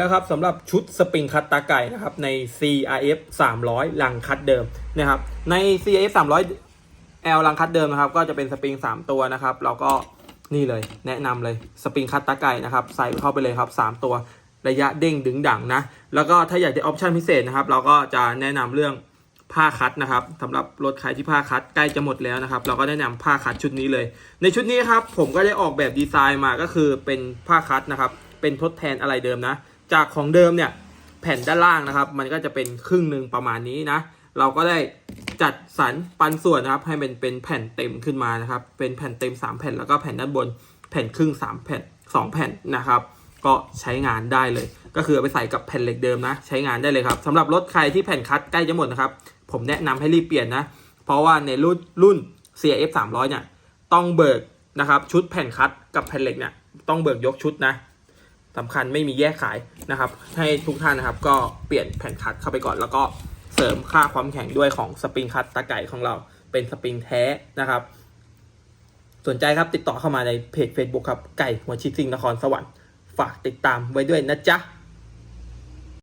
นะครับสำหรับชุดสปริงคัตตาไก่นะครับใน CRF 300 ลังคัดเดิมนะครับใน CRF 300 L ลังคัดเดิมนะครับก็จะเป็นสปริง 3 ตัวนะครับเราก็นี่เลยแนะนำเลยสปริงคัตตาไก่นะครับใส่เข้าไปเลยครับ 3 ตัวระยะเด้งดึงดังนะแล้วก็ถ้าอยากได้ออปชันพิเศษนะครับเราก็จะแนะนำเรื่องผ้าคัดนะครับสำหรับรถใครที่ผ้าคัดใกล้จะหมดแล้วนะครับ เราก็แนะนำผ้าคัดชุดนี้เลย ในชุดนี้ครับผมก็ได้ออกแบบดีไซน์มาก็คือเป็นผ้าคัดนะครับเป็นทดแทนอะไรเดิมนะ จากของเดิมเนี่ยแผ่นด้านล่างนะครับ มันก็จะเป็นครึ่งหนึ่งประมาณนี้นะ เราก็ได้จัดสรรปันส่วนนะครับ ให้เป็นเป็นแผ่นเต็มขึ้นมานะครับ เป็นแผ่นเต็ม 3 แผ่นแล้วก็แผ่นด้านบนแผ่นครึ่ง 3 แผ่น 2 แผ่นนะครับ ก็ใช้งานได้เลย ก็คือเอาไปใส่กับแผ่นเหล็กเดิมนะ ใช้งานได้เลยครับสำหรับรถใครที่แผ่นคัดใกล้จะหมดนะครับ ผมแนะนำให้รีบเปลี่ยนนะ เพราะว่าในรุ่นรุ่น CF300 เนี่ยต้องเบิกนะครับชุดแผ่นคัดกับแผ่นเหล็กเนี่ยต้องเบิกยกชุดนะ สำคัญไม่มีแยกขายนะครับ ให้ทุกท่านนะครับก็เปลี่ยนแผ่นคัดเข้าไปก่อน แล้วก็เสริมค่าความแข็งด้วยของสปริงคัดตะไก่ของเราเป็นสปริงแท้นะครับ สนใจครับติดต่อเข้ามาในเพจ Facebook ครับไก่หัวชิดซิงนครสวรรค์ฝากติดตามไว้ด้วยนะจ๊ะ